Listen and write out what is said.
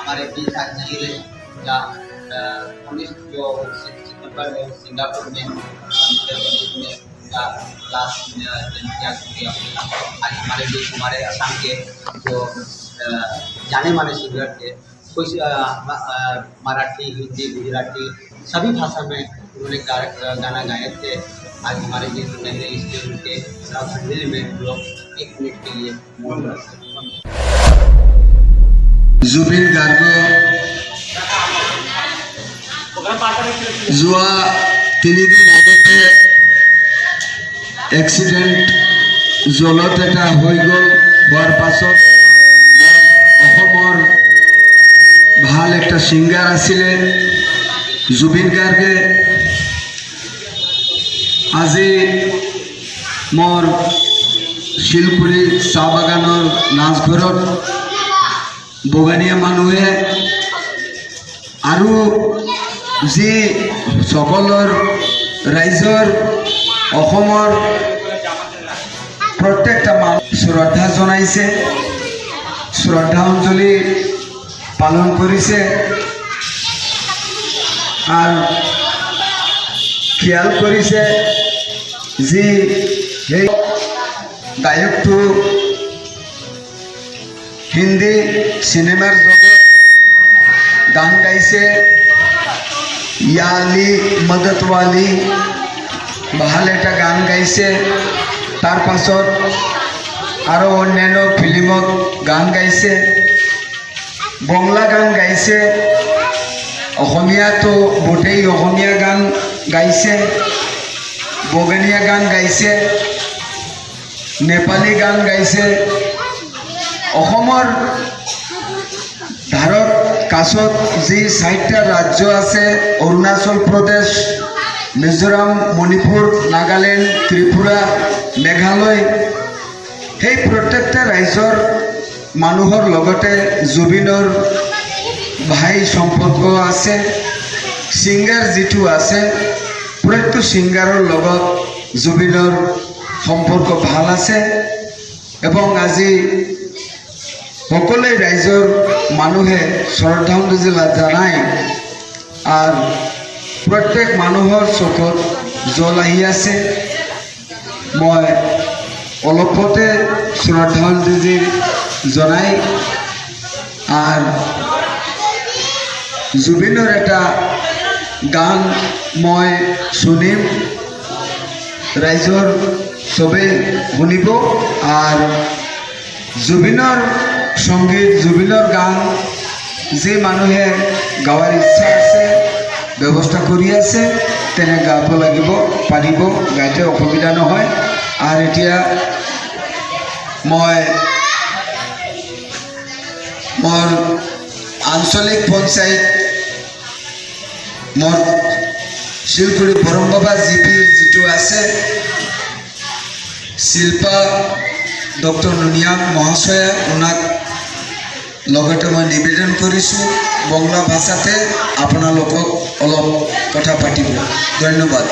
हमारे बीच आज झील का उन्नीस जो सितंबर में सिंगापुर में में का आज हमारे बीच हमारे असम के जो जाने माने सिंगर थे कुछ म- मराठी, हिंदी, गुजराती, सभी भाषा में उन्होंने गाना गाए थे। आज हमारे बीच में है इसलिए उनके श्रद्धांजलि में हम लोग एक मिनट के लिए मौन रख सकते জুবিন গাৰ্গ যোৱা তিনিদিন আগতে এক্সিডেণ্ট জলত এটা হৈ গ'ল। হোৱাৰ পাছত অসমৰ ভালো একটা ছিংগাৰ আছিলে জুবিন গাৰ্গে। আজি মোৰ শিলপুৰী চাহ বাগানৰ নাচঘৰত বগানীয়া মানুহে আৰু যি সকলৰ ৰাইজৰ অসমৰ প্ৰত্যেকটা মানুহ শ্ৰদ্ধা জনাইছে শ্ৰদ্ধাঞ্জলি পালন কৰিছে আৰু খিয়াল কৰিছে যি সেই গায়কটো হিন্দী সিনেমার জগৎ গান গাইছে ইয়ালি মদতওয়ালি ভাল একটা গান গাইছে তাৰ পাছত আৰু অন্যান্য ফিল্মত গান গাইছে বংলা গান গাইছে অসমীয়াতো গোটেই অসমীয়া গান গাইছে বগনীয়া গান গাইছে নেপালী গান গাইছে অসমৰ ভাৰত কাছত যি চাৰিটা ৰাজ্য আছে, অৰুণাচল প্ৰদেশ, মিজোৰাম, মণিপুৰ, নাগালেণ্ড, ত্ৰিপুৰা, মেঘালয়, সেই প্ৰত্যেকটা ৰাজ্যৰ মানুহৰ লগতে জুবিনৰ ভাই সম্পৰ্ক আছে, ছিংগাৰ যিটো আছে, প্ৰত্যেকটো ছিংগাৰৰ লগত জুবিনৰ সম্পৰ্ক ভালো আছে, এবং আজি সকলোৱে ৰাইজৰ মানুহে শ্ৰদ্ধাঞ্জলি জনাই। আৰু প্ৰত্যেক মানুহৰ চকুত জল আহি আছে। মই অলপতে শ্ৰদ্ধাঞ্জলি জনাই। আর জুবিনৰ এটা গান মই শুনিম। ৰাইজৰ চবেই শুনিব। আৰু জুবিনৰ সংগীত জুবিনৰ গান যি মানুহে গাৱাৰ ইচ্ছা আছে, ব্যৱস্থা কৰি আছে, তেনে গাব লাগিব, পাৰিব, গাইতে অসুবিধা নহয়। আৰু এতিয়া মই মোৰ আঞ্চলিক পঞ্চায়ত, মোৰ শিলপুৰী বৰম বাবা জিপিৰ যিটো আছে, শিল্পা ডক্টৰ নুনিয়াম মহাশয়ে ওনাক লগতে মই নিবেদন কৰিছোঁ বংলা ভাষাতে আপোনালোকক অলপ কথা পাতিব। ধন্যবাদ।